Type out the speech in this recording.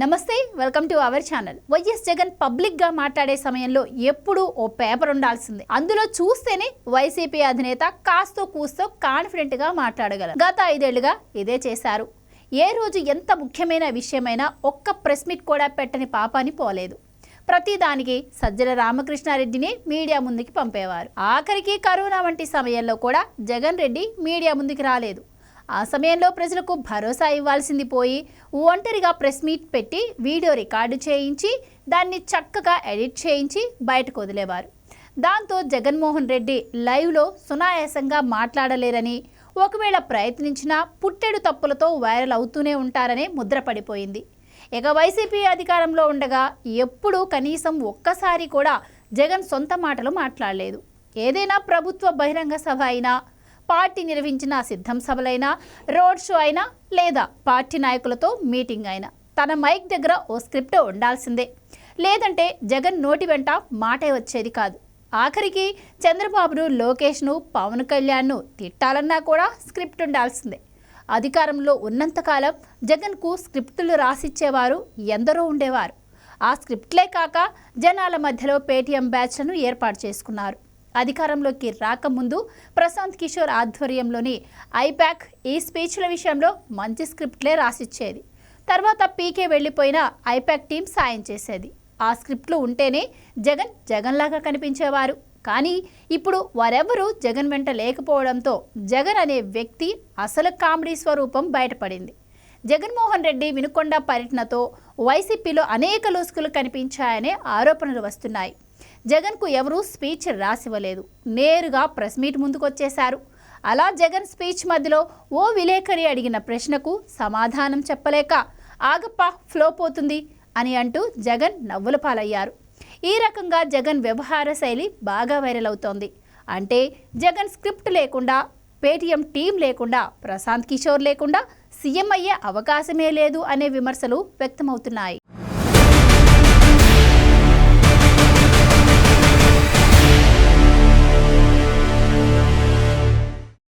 నమస్తే welcome to our channel. YS Jagan పబ్లిక్గా మాట్లాడే సమయంలో ఎప్పుడూ ఓ పేపర్ ఉండాల్సిందే. అందులో చూస్తేనే వైసీపీ అధినేత కాస్తో కూస్తో కాన్ఫిడెంట్గా మాట్లాడగలరు. గత ఐదేళ్ళుగా ఇదే చేశారు. ఏ రోజు ఎంత ముఖ్యమైన విషయమైనా ఒక్క ప్రెస్ మీట్ కూడా పెట్టని పాపాని పోలేదు. ప్రతిదానికి సజ్జల రామకృష్ణారెడ్డిని మీడియా ముందుకి పంపేవారు. ఆఖరికి కరోనా వంటి సమయంలో కూడా జగన్ రెడ్డి మీడియా ముందుకి రాలేదు. ఆ సమయంలో ప్రజలకు భరోసా ఇవ్వాల్సింది పోయి ఒంటరిగా ప్రెస్ మీట్ పెట్టి వీడియో రికార్డు చేయించి దాన్ని చక్కగా ఎడిట్ చేయించి బయటకు వదిలేవారు. దాంతో జగన్మోహన్ రెడ్డి లైవ్లో సునాయాసంగా మాట్లాడలేరని ఒకవేళ ప్రయత్నించినా పుట్టెడు తప్పులతో వైరల్ అవుతూనే ఉంటారనే ముద్ర పడిపోయింది. ఇక వైసీపీ అధికారంలో ఉండగా ఎప్పుడూ కనీసం ఒక్కసారి కూడా జగన్ సొంత మాటలు మాట్లాడలేదు. ఏదైనా ప్రభుత్వ బహిరంగ సభ అయినా పార్టీ నిర్వహించిన సిద్ధం సభలైనా రోడ్ షో అయినా లేదా పార్టీ నాయకులతో మీటింగ్ అయినా తన మైక్ దగ్గర ఓ స్క్రిప్ట్ ఉండాల్సిందే. లేదంటే జగన్ నోటి వెంట మాటే వచ్చేది కాదు. ఆఖరికి చంద్రబాబును లోకేష్ను పవన్ కళ్యాణ్ను తిట్టాలన్నా కూడా స్క్రిప్ట్ ఉండాల్సిందే. అధికారంలో ఉన్నంతకాలం జగన్కు స్క్రిప్టులు రాసిచ్చేవారు ఎందరో ఉండేవారు. ఆ స్క్రిప్ట్లే కాక జనాల మధ్యలో పేటీఎం బ్యాచ్లను ఏర్పాటు చేసుకున్నారు. అధికారంలోకి రాకముందు ప్రశాంత్ కిషోర్ ఆధ్వర్యంలోని ఐపాక్ ఈ స్పీచ్ల విషయంలో మంచి స్క్రిప్ట్లే రాసిచ్చేది. తర్వాత పీకే వెళ్ళిపోయిన ఐపాక్ టీం సాయం చేసేది. ఆ స్క్రిప్ట్లు ఉంటేనే జగన్ జగన్లాగా కనిపించేవారు. కానీ ఇప్పుడు వారెవరూ జగన్ వెంట లేకపోవడంతో జగన్ అనే వ్యక్తి అసలు కామెడీ స్వరూపం బయటపడింది. జగన్మోహన్ రెడ్డి వినుకొండ పర్యటనతో వైసీపీలో అనేక లూసుకులు కనిపించాయనే ఆరోపణలు వస్తున్నాయి. జగన్కు ఎవరూ స్పీచ్ రాసివ్వలేదు. నేరుగా ప్రెస్ మీట్ ముందుకొచ్చేశారు. అలా జగన్ స్పీచ్ మధ్యలో ఓ విలేకరి అడిగిన ప్రశ్నకు సమాధానం చెప్పలేక ఆగప్ప ఫ్లో పోతుంది అని అంటూ జగన్ నవ్వుల పాలయ్యారు. ఈ రకంగా జగన్ వ్యవహార శైలి బాగా వైరల్ అవుతోంది. అంటే జగన్ స్క్రిప్ట్ లేకుండా పేటీఎం టీం లేకుండా ప్రశాంత్ కిషోర్ లేకుండా సీఎం అయ్యే అవకాశమే లేదు అనే విమర్శలు వ్యక్తమవుతున్నాయి.